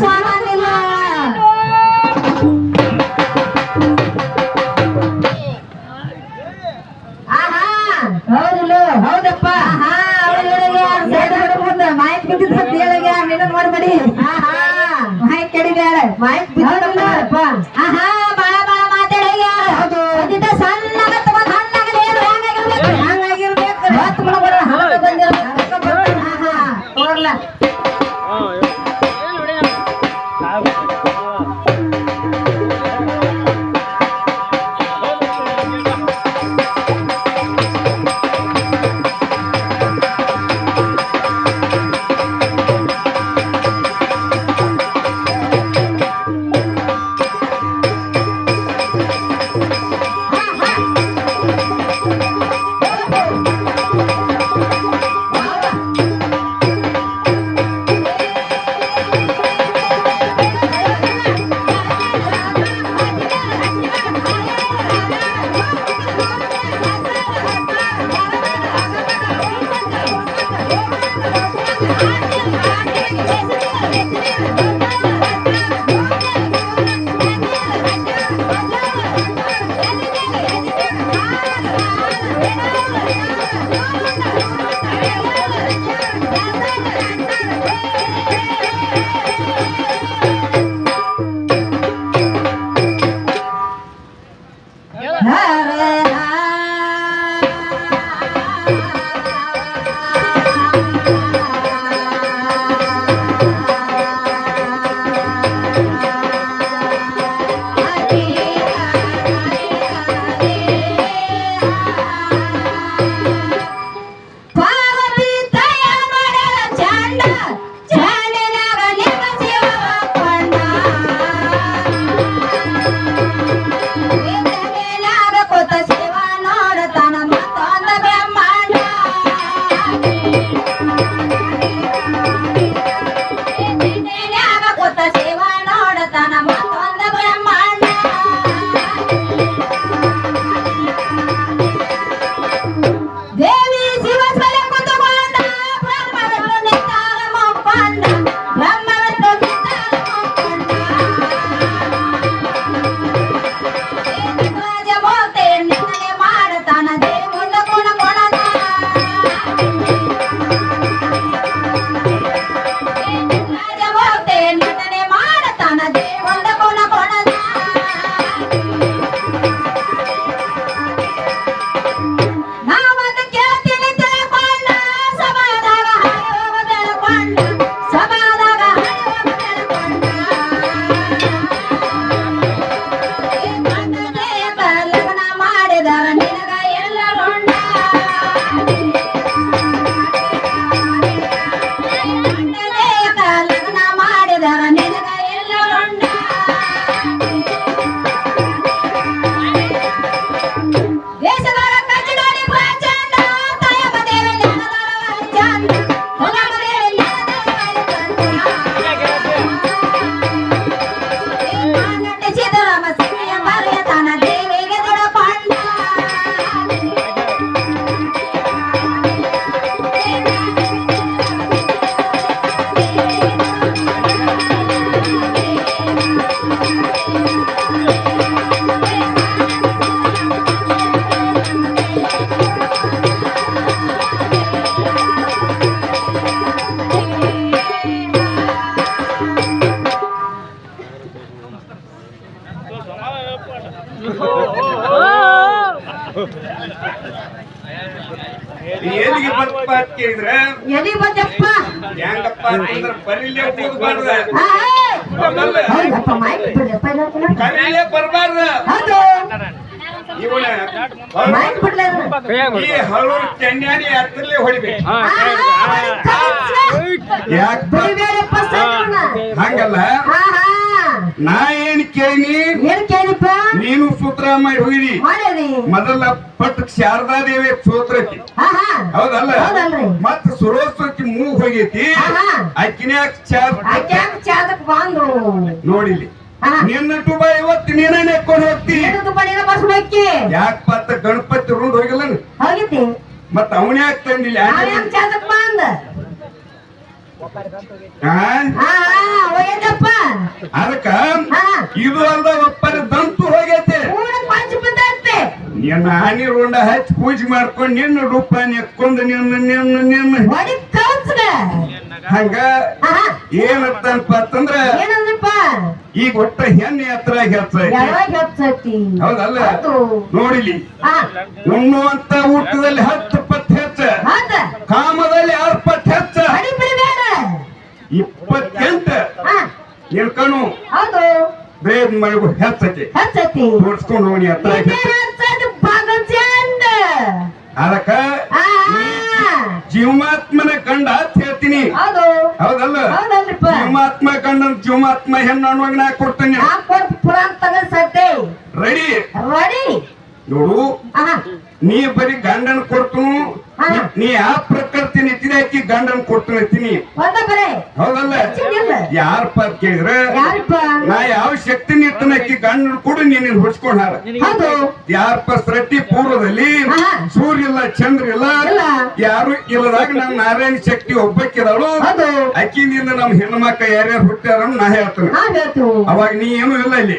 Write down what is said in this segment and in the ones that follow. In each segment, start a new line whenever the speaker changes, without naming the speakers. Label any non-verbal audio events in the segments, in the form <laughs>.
One.
ಎಲ್ಲಿಗೆ ಬರಪ್ಪ ಅಂತ ಕೇಳಿದ್ರೆ
ಎಲ್ಲಿ
ಹೆಂಗಪ್ಪ ಅಂತಂದ್ರ ಬರಿಲೇ ಈ ಹೊಡಿಬೇಕು. ಹಂಗಲ್ಲ. ನಾ ಕೇಳಿನಿ
ಏನ್
ನೀನು ಸೂತ್ರ ಮಾಡಿ
ಹೋಗಿರಿ
ಮೊದಲ ಪಟ್ ಶಾರದಾ
ದೇವಿ ಸೂತ್ರಕ್ಕೆ
ಹೌದಲ್ಲ? ಮತ್ತ ಸುರೋತ್ಸವಕ್ಕೆ ಮೂ ಹೋಗೈತಿ. ಅಕ್ಕಿನ್ಯಾಕ
ಬಂದ್ರು
ನೋಡಿಲಿ. ನಿನ್ನ ದುಬೈ ಇವತ್ತು ನೀನೇ
ಕೊಂಡು ಹೋಗ್ತೀನಿ
ಯಾಕೆ ಪತ್ತ ಗಣಪತಿ ರುಂಡ್ ಹೋಗಿಲ್ಲ ಮತ್ತ ಅವನ
ಯಾಕೆ ತಂದಿಲ್ಲ? ಬಂದ
ನಿನ್ನ ಹನಿ ರುಂಡ ಹಚ್ಚಿ ಪೂಜೆ ಮಾಡ್ಕೊಂಡು ನಿನ್ನ ರೂಪ ನೆಕ್ಕೊಂಡು ನಿನ್ನ ನಿನ್ನ ನಿನ್ನ ಹಂಗ ಏನಪ್ಪ ಅಂತಂದ್ರ ಈಗ ಒಟ್ಟ ಹೆಣ್ಣೆ ಹತ್ರ
ಹೆಚ್ಚೈತಿ
ಹೌದಲ್ಲ?
ಹೌದು.
ನೋಡಿಲಿ. ಉಣ್ಣುವಂತ ಊಟದಲ್ಲಿ ಹತ್ತು ಪತ್ ಹೆಚ್ಚ. ಕಾಮದಲ್ಲಿ ಆರು ಪತ್ ಹೆಚ್ಚ. ಇಪ್ಪತ್ತೆಂಟು. ನಿಲ್ಕಣು
ಹೌದು.
ಬೇಗ ಮಳೆಗೂ ಹೆಚ್ಚತಿ
ಹೆಚ್ಚತಿ
ತೋರ್ಸ್ಕೊಂಡು ಹೋಗಿ ಹತ್ರ ಅದಕ್ಕ ಜೀವಾತ್ಮನ ಕಂಡ ಅಂತ ಹೇಳ್ತೀನಿ.
ಹೌದು.
ಹೌದಲ್ಲ? ಜೀವಾತ್ಮ ಕಂಡ ಜೀವಾತ್ಮ ಹೆಣ್ಣು ಅನ್ನುವಾಗ ನಾ ಕೊಡ್ತೇನೆ? ರೆಡಿ?
ರೆಡಿ.
ನೋಡು. ನೀ ಬರೀ ಗಂಡನ
ಕೊಡ್ತು.
ನೀ ಆ ಪ್ರಕೃತಿ ನಿಂತಿದೆ ಆಕಿ ಗಂಡನ
ಒಂದ ಬರೇ.
ಹೌದಲ್ಲ. ಯಾರಪ್ಪ ಅಂತ ಕೇಳಿದ್ರೆ? ನಾ ಯಾವ ಶಕ್ತಿ ನಿಂತನ ಆಕಿ ಗಂಡನ ಕೂಡ ನೀನ್
ಹೌದು
ಯಾರಪ್ಪ ಸೃಷ್ಟಿ ಪೂರ್ವದಲ್ಲಿ? ಸೂರ್ಯ ಇಲ್ಲ ಚಂದ್ರ ಇಲ್ಲ. ಯಾರು ಇಲ್ಲದಾಗ ನಮ್ ನಾರಾಯಣ ಶಕ್ತಿ ಒಬ್ಬಕ್ಕಿದಳು. ಅಕ್ಕಿನಿಂದ ನಮ್ ಹೆಣ್ಮಕ್ಕ ಯಾರ್ಯಾರು ಹುಟ್ಟ್ಯಾರ ನಾ ಹೇಳ್ತೇನೆ. ಅವಾಗ ನೀ ಏನು ಇಲ್ಲ ಇಲ್ಲಿ.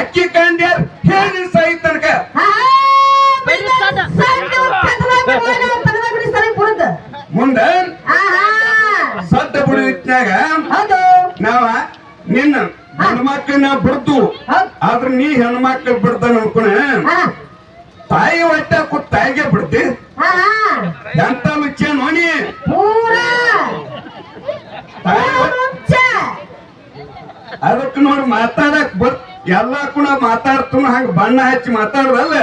ಅಕ್ಕಿ ಕಂಡ್ಯಾರ ಹೇಳಿ ಸಾಯಿ ತನಕ ಮುಂದ ಸದ್ದ
ಹೌದು.
ನಾವ ನಿನ್ನ ಹೆಣ್ಮಕ್ಳನ್ನ ಬಿಡ್ತು. ಆದ್ರ ನೀ ಹೆಣ್ಮಕ್ಳು ಬಿಡ್ತಾನ ಅನ್ಕೊಣ ತಾಯಿ ಹೊಟ್ಟೆ ಕೊಟ್ಟು ತಾಯಿಗೆ ಬಿಡ್ತಿ. ಎಂತ ಲುಚ್ಚ ನೋಡಿ. ಅದಕ್ಕೆ ನೋಡಿ ಮಾತಾಡಕ್ ಬರ್ ಎಲ್ಲಾ ಕೂಡ ಮಾತಾಡ್ತು ಹಂಗ ಬಣ್ಣ ಹಚ್ಚಿ ಮಾತಾಡ್ದಲ್ಲ?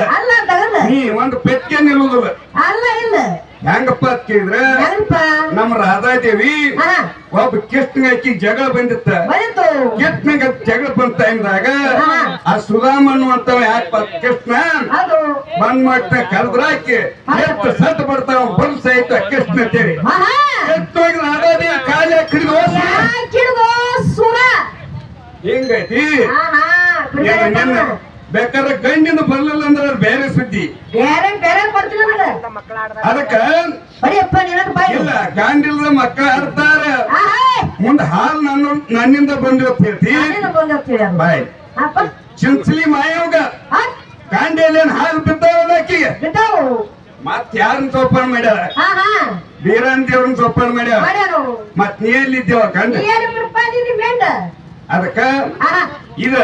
ನೀ ಒಂದು ಪೆಕ್ಕೆ ನಿಲ್ಲುದಿಲ್ಲ
ಅಲ್ಲ ಇಲ್ಲ.
ಹೆಂಗಪ್ಪ ಕೇಳಿದ್ರೆ ನಮ್ಮ ರಾಧಾದೇವಿ ಒಬ್ಬ ಕೃಷ್ಣ ಹಾಕಿ ಜಗಳ ಬಂದಿತ್ತ. ಕೃಷ್ಣಗ ಜಗಳ ಬಂತ ಟೈಮ್ದಾಗ
ಹಾ.
ಆ ಸುಧಾಮ ಅಂತ ಯಾಕಪ್ಪ ಕೃಷ್ಣ ಬಂದ್ ಮಾಡ್ತ ಕರೆದ್ರಾಕಿ ಎತ್ತು ಸತ್ ಬರ್ತಾವ ಬಂದ್ ಸಹಿತ ಕೃಷ್ಣ ಅಂತೇಳಿ. ಎತ್ತೋಗಿ ರಾಧಾದೇವಿ ಕಾಲ
ಕಿಡಿದೋ
ಹಿಂಗೈತಿ? ಬೇಕಾದ್ರೆ ಗಂಡಿಂದ ಬರ್ಲಿಲ್ಲ ಅಂದ್ರೆ ಬೇರೆ ಸುದ್ದಿ.
ಬೇರೆ ಬೇರೆ ನನಗೆ
ಅದಕ್ಕ ಇಲ್ಲ ಗಂಡಿಲ್ದ ಮಕ್ಕಳ ಆಡ್ತಾರ ಮುಂದ ಹಾಲ್ ನನ್ನ ನನ್ನಿಂದ ಬಂದಿರ್ತೀರ್ತಿ ಹೇಳ್ತಿ. ಬಾಯ್. ಚಿಂಚಲಿ ಮಾಯೋಗ.
ಆ,
ಕಾಂಡೇಲೇನ್ ಹಾಲು ಬಿದ್ದಾವಲ್ಲ ಆಕಿಗೆ ಮತ್ ಯಾರನ್ನ ಸೋಪಾನ ಮಾಡ್ಯಾರ?
ವೀರನ್
ಬೀರನ್ ದೇವ್ರನ್ನ ಸೋಪಾನ ಮಾಡ್ಯಾರ. ಮತ್ ನೀ ಎಲ್ಲಿದ್ದೇವ ಕಂಡ? ಅದಕ್ಕ ಇದ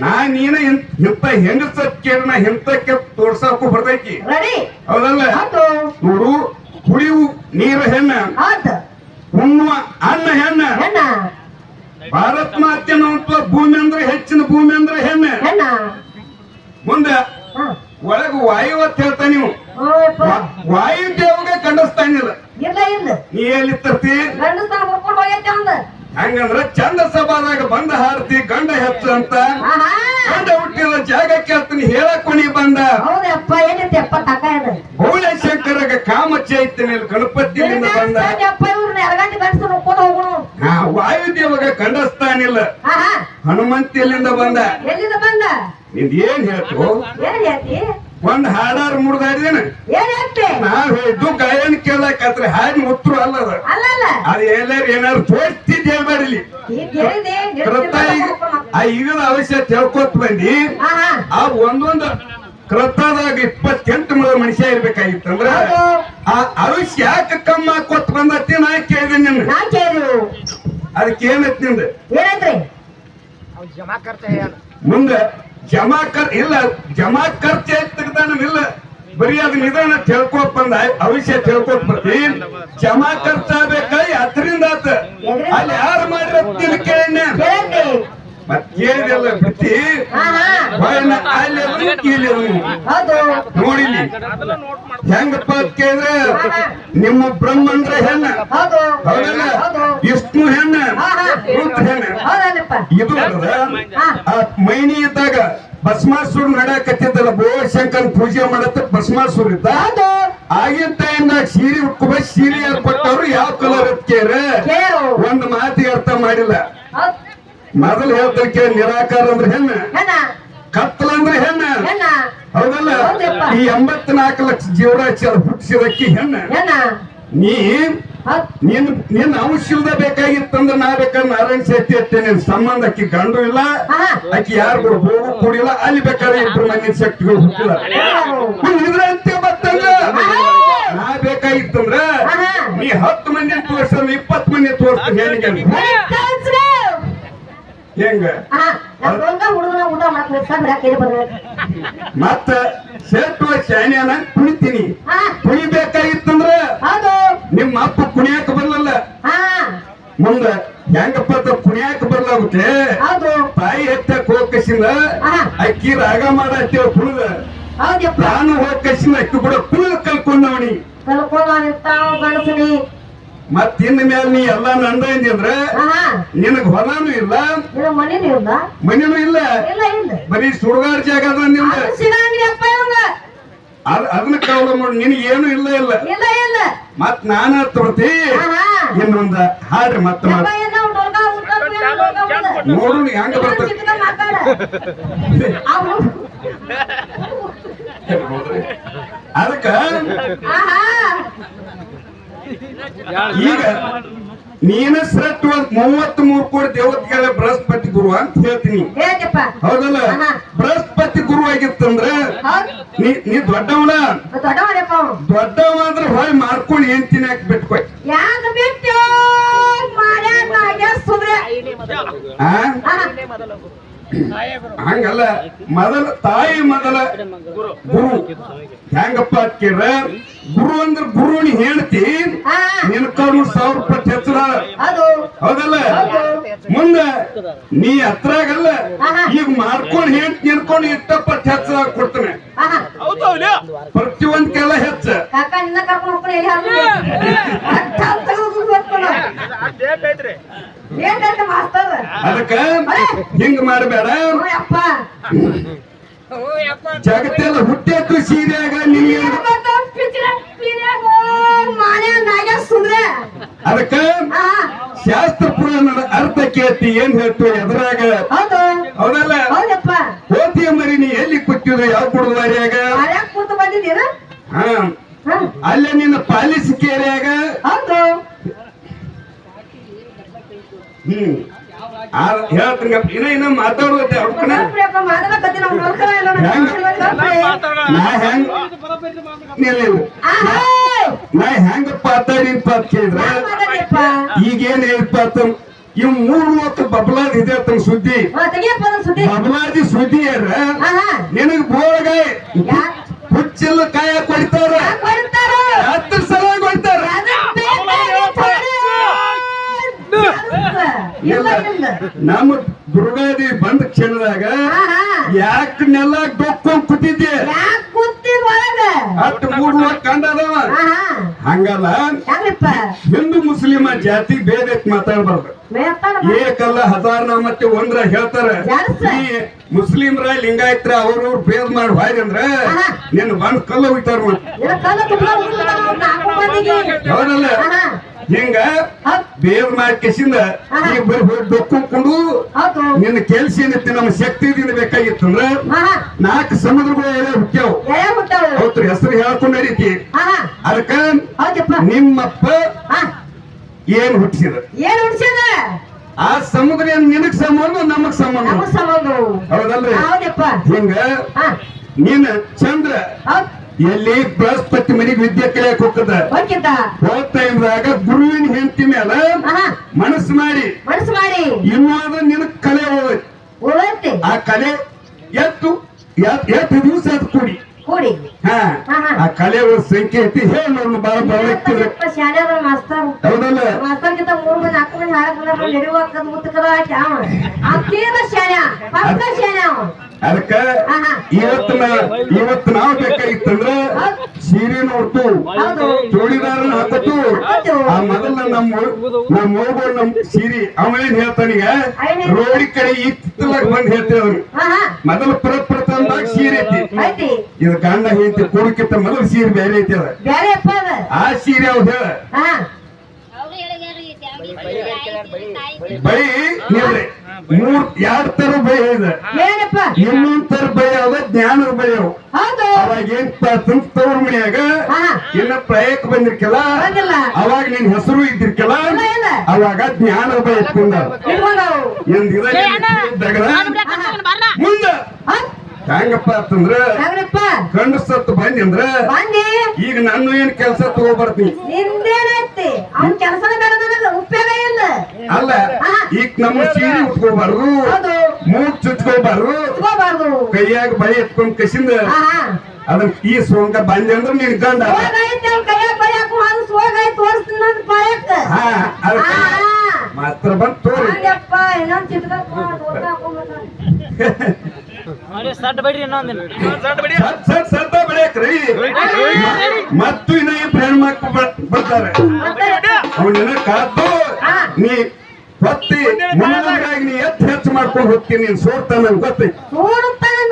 ನಾ ನೀನ ಇಂತ ಹೆಂಗಸ ಕೇಳನ ಕೆಪ್ ತೋರ್ಸಕ್ಕೂ ಬರ್ತೈತಿ. ಹೌದಲ್ಲ?
ಹೌದು
ನೋಡು ಕುಡಿಯು ನೀರ ಹೆಣ್ಣ. ಉಣ್ಣುವ ಅನ್ನ ಹೆಣ್ಣ. ಭಾರತ್ ಮಾತೆ ಅನ್ನುವಂತ ಭೂಮಿ ಅಂದ್ರೆ ಹೆಚ್ಚಿನ ಭೂಮಿ ಅಂದ್ರೆ ಹೆಣ್ಣ. ಮುಂದೆ. ಒಳಗ ವಾಯು ಅಂತ ಹೇಳ್ತಾ ನೀವು ವಾಯು ದೇವಗ
ಇಲ್ಲ.
ನೀ ಎಲ್ಲಿ ತರ್ತಿ ಹಂಗಂದ್ರ ಚಂದ ಸಭಾದಾಗ ಬಂದ ಹಾರತಿ ಗಂಡ ಹೆಚ್ಚು ಅಂತ. ಗಂಡ ಹುಟ್ಟಿದ ಜಾಗಕ್ಕೆ ಕೇಳ್ತೀನಿ ಹೇಳಕ್ ಕೊನಿ ಬಂದ. ಭುವನೇಶ್ವರಗ ಕಾಮ ಚೈತನ್ಯ ಗಣಪತಿಯಿಂದ ಬಂದ ವಾಯುದೇವಗ ಕಂಡಸ್ತಾನಿಲ್ಲ. ಹನುಮಂತಿಯಲ್ಲಿಂದ ಬಂದ. ನಿಂದ ಏನ್ ಹೇಳ್ತಿ? ಒಂದ್ ಹಾಡಾರ್ ಮುಡ್ದಾಡಿದೇನ. ನಾವ್ ಹೇಳಿದ್ದು ಗಾಯನ ಕೇಳಕತ್ರ. ಹಾಡಿನ ಉತ್ತರ ಅಲ್ಲದ.
ಅದ
ಅದ್ ಎಲ್ಲಾರು ಏನಾರು
ತೋರಿಸ್ತಿದ್ದೆ
ಮಾಡಿಲಿ ಆ ಇವನ ಅವಶ್ಯ ತಿಳ್ಕೊತ್ ಬಂದಿ. ಆ ಒಂದೊಂದು ಕೃತದಾಗ ಇಪ್ಪತ್ತೆಂಟು ಮೂರು ಮನುಷ್ಯ ಇರ್ಬೇಕಾಗಿತ್ತಂದ್ರ. ಆ ಅವಶ್ಯ ಯಾಕೆ ಕಮ್ಮ ಕೊತ್ ಬಂದತ್ತಿ ನಾ ಕೇಳಿದೆ ನಿನ್ನ. ಅದಕ್ಕೆ
ಏನತ್ನಿಂದ?
ಮುಂದ ಜಮಾ ಖರ್ ಇಲ್ಲ ಜಮಾ ಖರ್ಚು ಇಲ್ಲ. ಬರೀ ಅದ್ ನಿಧಾನ ತಿಳ್ಕೊತ್ ಬಂದ ಅವಶ್ಯ ತಿಳ್ಕೊತ್ ಬರ್ತಿ ಜಮಾ ಖರ್ಚಾಗಬೇಕ ಅದರಿಂದ ಆತ ಅಲ್ಲಿ ಯಾರು ಮಾಡಿರೋ ತಿಳ್ಕೇಳ ಮತ್ ಅದನ್ನು.
ಹೌದು.
ನೋಡಿಲಿ. ಹೆಂಗಪ್ಪ ಕೇಳಿದ್ರೆ ನಿಮ್ಮ ಬ್ರಹ್ಮಂದ್ರ ಹೆಣ್ಣ.
ಹೌದು.
ಹೌದಲ್ಲ? ವಿಷ್ಣು ಹೆಣ್ಣ. ಹೆಣ್ಣ. ಇದು. ಆ ಮೈನಿ ಇದ್ದಾಗ ಭಸ್ಮಾಸುರ್ ನಡಕತ್ತಿದ್ದಲ್ಲ ಬೋಶಂಕರ್ ಪೂಜೆ ಮಾಡತ್ತ ಭಸ್ಮಾಸುರ್ ಇದ್ದ? ಆಗಿನ ಟೈಮ್ನಾಗ ಸೀರೆ ಉಟ್ಕೊಬ ಸೀರೆ ಕೊಟ್ಟವ್ರು ಯಾವ ಕಲರ್
ಕೇರ
ಒಂದ್ ಮಾತಿಗೆ ಅರ್ಥ ಮಾಡಿಲ್ಲ. ಮೊದಲು ಹೇಳ್ತಕ್ಕೆ ನಿರಾಕಾರ ಅಂದ್ರೆ ಹೆಣ್ಣ
ಹೆಣ್ಣ
ಕತ್ತಲ ಅಂದ್ರೆ ಹೆಣ್ಣ
ಹೆಣ್ಣ
ಹೌದಲ್ಲ?
ಈ
ಈ ಎಂಬತ್ನಾಲ್ಕು ಲಕ್ಷ ಜೀವರಾಶಿ ಹುಟ್ಟಿಸಿದಕ್ಕೆ ಹೆಣ್ಣ
ಹೆಣ್ಣ
ನೀ ನಿನ್ ನಿನ್ ಔಷಧ ಬೇಕಾಗಿತ್ತಂದ್ರೆ ನಾ ಬೇಕಾದ್ರೆ ನಾರಾಯಣ ಶೆಟ್ಟಿ ಅತ್ತೆ ನಿನ್ ಸಂಬಂಧ ಅಕ್ಕಿ ಗಂಡು ಇಲ್ಲ. ಅಕ್ಕಿ ಯಾರು ಕೂಡ ಹೋಗು ಕೂಡಿಲ್ಲ ಅಲ್ಲಿ ಬೇಕಾದ್ರೆ ಇಬ್ರು ಮಂದಿ ಶಕ್ತಿಗಳು ಹುಟ್ಟಿಲ್ಲ. ಇದ್ರಂತೆ ಬತ್ತಂಗ ನಾ ಬೇಕಾಗಿತ್ತಂದ್ರ. ನೀ ಹತ್ತು ಮಂದಿ ತೋರ್ಸ ಇಪ್ಪತ್ತು ಮಂದಿ ತೋರ್ಸ್ತೀನಿ ಹೇಳಿಗೆ. ಹೆಂಗ?
ಹುಡುಗನ ಊಟ.
ಮತ್ತ ಸೇರ್ಟು ಶಾನ್ಯಾನ ಕುಣಿತೀನಿ.
ಆಹಾ,
ಕುಣಿಬೇಕಾಗಿತ್ತಂದ್ರ ನಿಮ್ಮ ಅಪ್ಪ ಕುಣಿಯಾಕ ಬರ್ಲಲ್ಲ. ಮುಂದ ಹೆಂಗಪ್ಪ ಅಂತ ಕುಣಿಯಾಕ ಬರ್ಲಾಗುತ್ತೆ. ತಾಯಿ ಹೆತ್ತಕ್ ಹೋಗಸಿಂದ
ಆಹಾ.
ಅಕ್ಕಿ ರಾಗ ಮಾಡ ಕುಣಿದ.
ಹೌದಪ್ಪ
ನಾನು ಹೋಗಸಿಂದ ಅಕ್ಕಿ ಕೂಡ ಕುಣಿದ ಕಲ್ಕೊಂಡವನಿ.
ಕಲ್ಕೊಂಡ್ತಾವ ಗಣಸನಿ
ಮತ್ ಇನ್ ಮೇಲೆ ನೀ ಎಲ್ಲ ನಂದ ಅಂದ್ರ ನಿನಗ್ ಹೊಲಾನು ಇಲ್ಲ ಮನೇನು ಇಲ್ಲ.
ಇಲ್ಲ. ಇಲ್ಲ
ಬರೀ ಸುಡುಗಾಡ ಜಾಗ ಅದ
ಅದ್-
ಅದನ್ನ ಕಾವಲ ಮಾಡಿ ನಿನಗೆ ಏನು ಇಲ್ಲ ಇಲ್ಲ.
ಇಲ್ಲ ಇಲ್ಲ.
ಮತ್ ನಾನ
ತೊಡ್ತಿ
ಇನ್ನೊಂದ ಹಾಡ್ರಿ ಮತ್ತ ನೋಡು ಹೆಂಗ ಬರ್ತದೆ ಅದಕ್ಕ
ಆಹಾ.
ಈಗ ನೀನ ಸೆಟ್ ಒಂದ್ ಮೂವತ್ತ್ ಮೂರು ಕೋಟಿ ದೇವತೆಗಳ ಬೃಹಸ್ಪತಿ ಗುರು ಅಂತ ಹೇಳ್ತೀನಿ. ಹೌದಲ್ಲ. ಬೃಹಸ್ಪತಿ ಗುರು ಆಗಿತ್ತಂದ್ರ ನೀ ದೊಡ್ಡವನ. ದೊಡ್ಡವ ಅಂದ್ರೆ ಹೊಯ್ ಮಾಡ್ಕೊಂಡು ಏನ್ ತಿನ್ನಾಕ
ಆಹಾ.
ಹಂಗಲ್ಲ. ಮೊದಲ ತಾಯಿ ಮೊದಲ ಗುರು. ಹೆಂಗಪ್ಪ ಕೇಳ ಗುರು ಅಂದ್ರ ಗುರು ಹೇಳ್ತಿ
ಆ,
ನಿನ್ ಕರ್ನು ಸಾವಿರ ರೂಪಾಯಿ ಹೆಚ್ಚಳ ಹೌದಲ್ಲ? ಮುಂದೆ ನೀ ಹತ್ರಾಗಲ್ಲ
ಆಗಲ್ಲ
ಈಗ ಮಾಡ್ಕೊಂಡು ಹೇಳ್ತಿ ನಿನ್ಕೊಂಡು ಇಷ್ಟಪಟ್ಟು ಹೆಚ್ಚ ಕೊಡ್ತಾನೆ.
ಪ್ರತಿಯೊಂದ್
ಪ್ರತಿಯೊಂದಕ್ಕೆಲ್ಲ ಹೆಚ್ಚ. ಅದಕ್ಕ ಹಿಂಗ್ ಮಾಡಬೇಡ.
ಓ ಯಪ್ಪ
ಜಗತ್ತೆಲ್ಲ ಹುಟ್ಟೆತ್ತು ಸೀರೆಯಾಗ ನಿನ್ಗೆ ಅದಕ್ಕ. ಶಾಸ್ತ್ರ ಪುರಾಣದ ಅರ್ಥ ಕೇಳ್ತಿ ಏನ್ ಹೇಳ್ತೀವಿ ಎದುರಾಗ
ಹೌದು.
ಹೌದಲ್ಲ? ಹೋತಿಯ ಮರಿ ನೀ ಎಲ್ಲಿ ಕೊಟ್ಟಿದ್ರು ಯಾವ ಕುಡುದಾರಿಯಾಗ ಅಲ್ಲೇ ನಿನ್ನ ಪಾಲಿಸಿ ಕೇರಿಯಾಗ ಹ್ಮ್. ಹೇಳ್ತೀನಿ ಇನ್ನ ಹೆಂಗ್?
ಗಪ್ರಿ.
ನಾ ಹೆಂಗ್ ನಿಲ್ಲ ನಿಲ್ಲ.
ಆಹಾ.
ನಾ ಹೆಂಗ ಮಾತಾಡಿನಪ್ಪ ಅಂತ ಕೇಳಿದ್ರ? ಈಗೇನ್ ಹೇಳ್ಪ ಅಂತ ಇವ್ ಮೂರ್ ಲೋಕ ಬಬ್ಲಾದ್ ಇದೆ ತಮ್ಮ ಸುದ್ದಿ ಬಬ್ಲಾದಿ ಸುದ್ದಿ
ಆಹಾ.
ನಿನಗ್ ಬೋಳಗಾಯ್ ಹುಚ್ಚಿಲ್ಲ ಕಾಯ ಕೊಡ್ತಾರ ಹತ್ತು ಸಲ ಕೊಡ್ತಾರ
ಅದನ್ನ ಬೇಕಾಗಿ ತೊಡಿ. ಇಲ್ಲ ಇಲ್ಲ
ನಮ್ಮ ದುರ್ಗಾದೇವಿ ಬಂದ ಕ್ಷಣದಾಗ. ಯಾಕ ನೆಲ ಡೊಕ್ಕೊಂಡ್ ಕೂತಿದ್ದೆ?
ಒಳಗ?
ಹತ್ತು ಮೂರು ಕಂಡದವ. ಹಂಗಲ್ಲ. ಹಿಂದೂ ಮುಸ್ಲಿಮ ಜಾತಿ ಬೇರೆ ಮಾತಾಡ್ಬಾರ್ದು. ಏಕಲ್ಲ ಹಜಾರ್ನ ಮತ್ತೆ ಒಂದ್ರ ಹೇಳ್ತಾರ. ಮುಸ್ಲಿಮ್ರ ಲಿಂಗಾಯತ್ರ ಅವ್ರವ್ರು ಭೇದ ಮಾಡಿ ಅಂದ್ರ
ಆಹಾ.
ನಿನ್ನ ಬಂದ್ ಕಲ್ಲ ಮತ್ತೆ
ಮಂದಿಗೆ.
ಹೌದಲ್ಲ. ಹಿಂಗ. ಬೇರ್ ಮಾಡಿ ಕೆಸಿಂದ
ಬರಿ
ಈಗ ಬರೀ ಹೋಗಿ ಡೊಕ್ಕೊಂಡು ನಿನ್ನ ಕೆಲ್ಸ ಏನಿತ್ತು ನಮ್ಮ ಶಕ್ತಿ ದಿನ ಬೇಕಾಗಿತ್ತಂದ್ರ
ಅಂದ್ರೆ
ನಾಲ್ಕು ಸಮುದ್ರಗಳು ಹುಟ್ಟ್ಯಾವ. ಅವ್ರ ಹೆಸರು ಹೇಳ್ಕೊಂಡ
ರೀತಿ.
ಅದಕ್ಕ ನಿಮ್ಮಪ್ಪ. ಏನ್ ಹುಟ್ಟಿಸಿದ
ಏನ್ ಹುಟ್ಟಿಸಿದ
ಆ ಸಮುದ್ರ ಏನ್ ನಿನಗ್ ಸಂಬಂಧ ನಮಗ್ ಸಂಬಂಧ? ಹೌದಲ್ರಿ? ಹಿಂಗ ನೀನ್ ಚಂದ್ರ ಎಲ್ಲಿ ಬೃಹಸ್ಪತಿ ಮನೆಗೆ ವಿದ್ಯೆ ಕಲಿಯಕ್ ಹೋಗ್ತದ?
ಹೋಗ್ತಾ
ಹೋದ ಗುರುವಿನ ಹೆಂಡತಿ ಮೇಲ. ಮನಸ್ಸು ಮಾಡಿ.
ಮನಸ್ಸು ಮಾಡಿ.
ಇನ್ನೂ ನಿನಗ್ ಕಲೆ
ಹೋಗುತ್ತೆ.
ಆ ಕಲೆ ಎತ್ತು ಎತ್ತು ದಿವಸ ಅದು ಕೂಡಿ. ಆ ಕಲೆ ಸಂಖ್ಯೆ ಐತಿ. ಹೇಳಿ ನೋಡ್
ಬಹಳ
ಹೌದಲ್ಲ?
ಶಾಲೆ
ಅದಕ್ಕ ಇವತ್ತು ನಾ- ಇವತ್ತು ನಾವು ಬೇಕಾಗಿತ್ತಂದ್ರ ಸೀರೆ ನೋಡ್ತು. ಜೋಡಿದಾರನ ಹಾಕತ್ತು ಆ ಮೊದಲ ನಮ್ಮ ನಮ್ಮ ಹೋಗೋರು ನಮ್ ಸೀರೆ. ಅವೇನ್ ಹೇಳ್ತಾನೀಗ ರೋಡಿ ಕಡೆ ಈ ಚಿತ್ತಲಾಗ ಬಂದ್ ಹೇಳ್ತೇವೆ ಅವ್ರು.
ಆಹಾ
ಮೊದಲ ಪ್ರಪ್ರಥಮದಾಗ ಸೀರೆ ಐತಿ.
ಐತಿ.
ಇದು ಗಂಡ ಹೇಳ್ತಿ ಕೂಡಕ್ಕಿಂತ ಮೊದಲ ಸೀರೆ ಬೇರೆ ಐತಿ ಅದ. ಆ ಸೀರೆ ಅವ್ರು ಹೇಳ. ಬರೀ ನೀವ್ರಿ. ಮೂರ್ ಎರಡ್ ತರ ಭಯ ಇದೆ?
ಏನಪ್ಪ?
ಇನ್ನೊಂದ್ ತರ ಭಯ ಅದ ಜ್ಞಾನದ ಭಯ ಅವು.
ಹೌದು.
ಅವಾಗ ಏನ್ ಸಂಸ್ಥವ್ರ ಮನೆಯಾಗ. ಇನ್ನ ಪ್ರಯಕ್ ಬಂದಿರ್ಕಲ್ಲ. ಅವಾಗ ನಿನ್ ಹೆಸರು ಇದ್ದಿರ್ಕಲ್ಲ. ಅವಾಗ ಜ್ಞಾನದ ಭಯ ಇಟ್ಕೊಂಡ ಮುಂದ
ಹ?
ಹೆಂಗಪ್ಪ ಅಂತಂದ್ರ ಗಂಡ ಸತ್ತು ಬಂದಿ ಅಂದ್ರ ಈಗ ನಾನು ಏನ್ ಕೆಲಸ ತಗೋಬರ್ತೀನಿ?
ಅವ್ನ ನನಗ ಉಪಯೋಗ ಇಲ್ಲ.
ಅಲ್ಲ ಈಗ ನಮ್ಮ ಸೀರೆ ಉಟ್ಕೋಬಾರ್ದು. ಮೂಗ್ ಚುಚ್ಕೋಬಾರ್ದು. ಕೈಯಾಗ ಬಳಿ ಎತ್ಕೊಂಡ್ ಕಸಿಂದ ಅದನ್ನ ಈ ಸೋಂಕ ಬಂದೆ ಅಂದ್ರೆ ನೀನ್ ಗಂಡ. ಮಾತ್ರ ಬಂದ್ ತೋರಿ. <laughs> ಮತ್ತು ಇನ್ನ ಇಬ್ರು ಹೆಣ್ಮಕ್ಳು ಬ- ಬರ್ತಾರೆ. ಅವನ ಕಾದು ನೀ ಹೊತ್ತಿ ಮುಂದಾಗಿ ನೀ ಎತ್ ಹೆಚ್ಚು ಮಾಡ್ಕೊಂಡು ಹೋಗ್ತೀನಿ ನೀನ್ ಸೋರ್ತಾನ ಗೊತ್ತೈತಿ.
ನೋಡುತ್ತಾನೆ